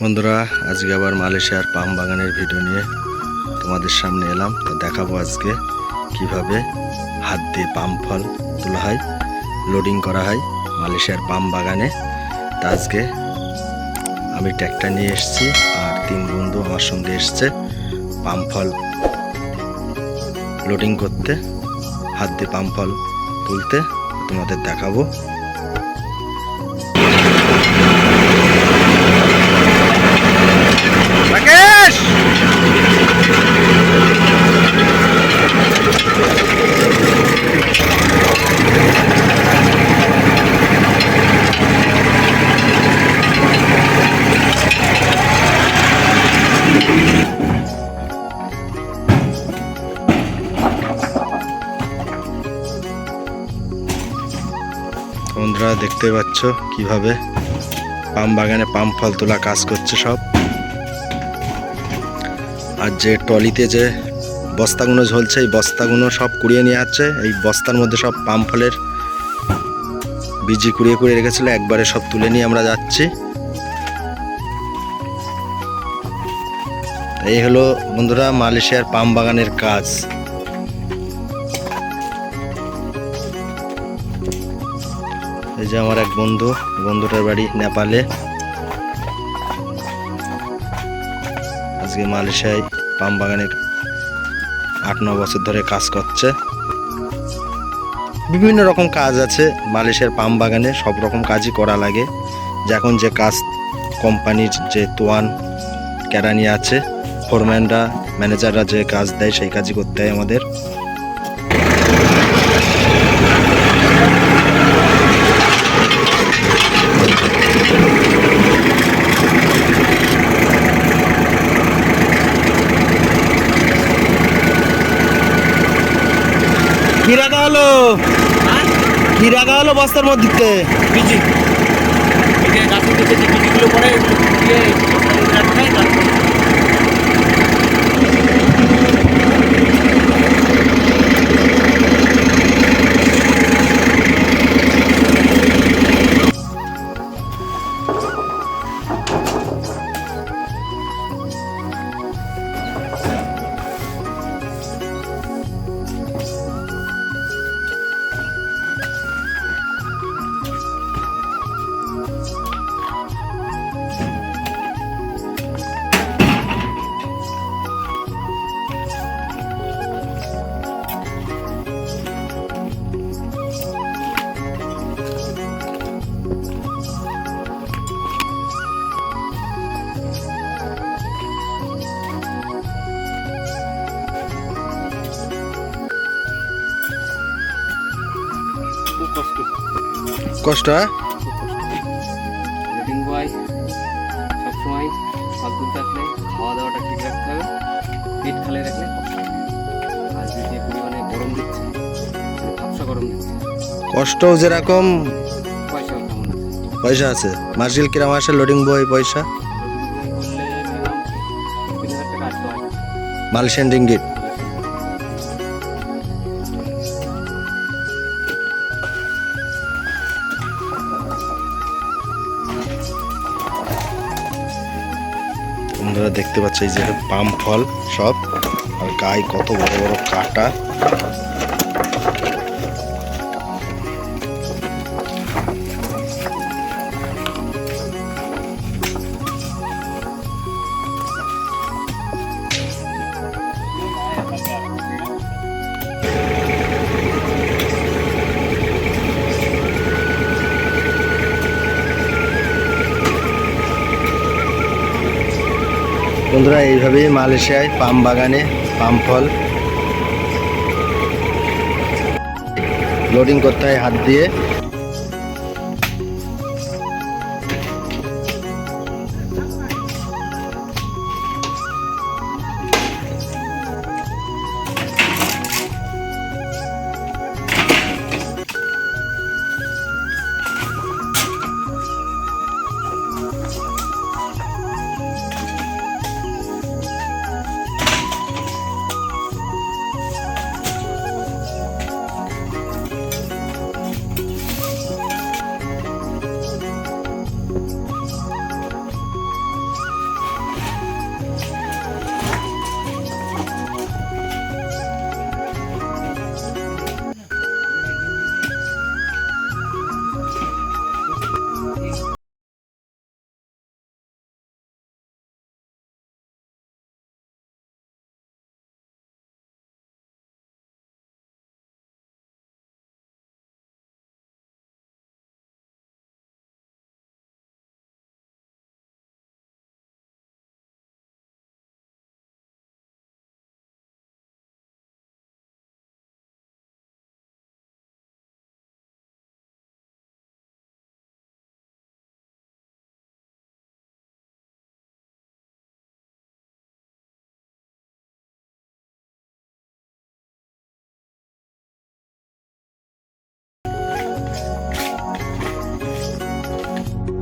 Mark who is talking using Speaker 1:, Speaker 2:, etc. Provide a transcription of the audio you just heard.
Speaker 1: বন্ধুরা, আজকে আবার মালয়েশিয়ার পাম বাগানের ভিডিও নিয়ে তোমাদের সামনে এলাম। তো দেখাবো আজকে কীভাবে হাত দিয়ে পাম ফল তোলা হয় লোডিং করা হয় মালয়েশিয়ার পাম বাগানে। তা আজকে আমি ট্র্যাক্টর নিয়ে এসেছি আর তিন বন্ধু আমার সঙ্গে এসছে পাম ফল লোডিং করতে, হাত দিয়ে পাম ফল তুলতে। তোমাদের দেখাবো। বন্ধুরা দেখতে পাচ্ছ কীভাবে পাম বাগানে পাম ফল তোলা কাজ করছে সব। আর যে টলিতে যে বস্তাগুলো ঝলছে, এই বস্তাগুলো সব কুড়িয়ে নিয়ে যাচ্ছে এই বস্তার মধ্যে সব পাম ফলের বীজি কুড়িয়ে কুড়িয়ে রেখেছিল। একবারে সব তুলে নিয়ে আমরা যাচ্ছি। এই হলো বন্ধুরা মালয়েশিয়ার পাম বাগানের কাজ। এই যে আমার এক বন্ধু, বন্ধুটার বাড়ি নেপালে। আজকে মালয়েশিয়ায় পাম বাগানে আট, ন বছর ধরে কাজ করছে। বিভিন্ন রকম কাজ আছে মালয়েশিয়ার পাম বাগানে, সব রকম কাজই করা লাগে। যখন যে কাজ, কোম্পানির যে তোয়ান, কেরানি আছে, ফোরম্যানরা, ম্যানেজাররা যে কাজ দেয়, সেই কাজই করতে হয় আমাদের। কি রাখা হলো? কি রাখা হলো বস্তার মধ্যে
Speaker 2: যে গাছের কষ্ট
Speaker 1: হ্যাঁ?
Speaker 2: কষ্ট রেডিং বয় সবসময় ফল তুলতে খাওয়া দাওয়াটা ঠিক রাখতে হবে পেট খালি রাখলে আর যে যে পরিমাণে গরম দিচ্ছে মানে ভাবসা গরম দিচ্ছে
Speaker 1: কষ্টও যেরকম
Speaker 2: পয়সাও
Speaker 1: পয়সা আছে। মার্জিল কিরাম আসে লোডিং বই পয়সা।
Speaker 2: লোডিং বয়
Speaker 1: বন্ধুরা দেখতে পাচ্ছি যে পাম ফল সব। আর গায়ে কত বড় বড় কাটা। বন্ধুরা এইভাবেই মালয়েশিয়ায় পাম বাগানে পাম ফল লোডিং করতে হয় হাত দিয়ে।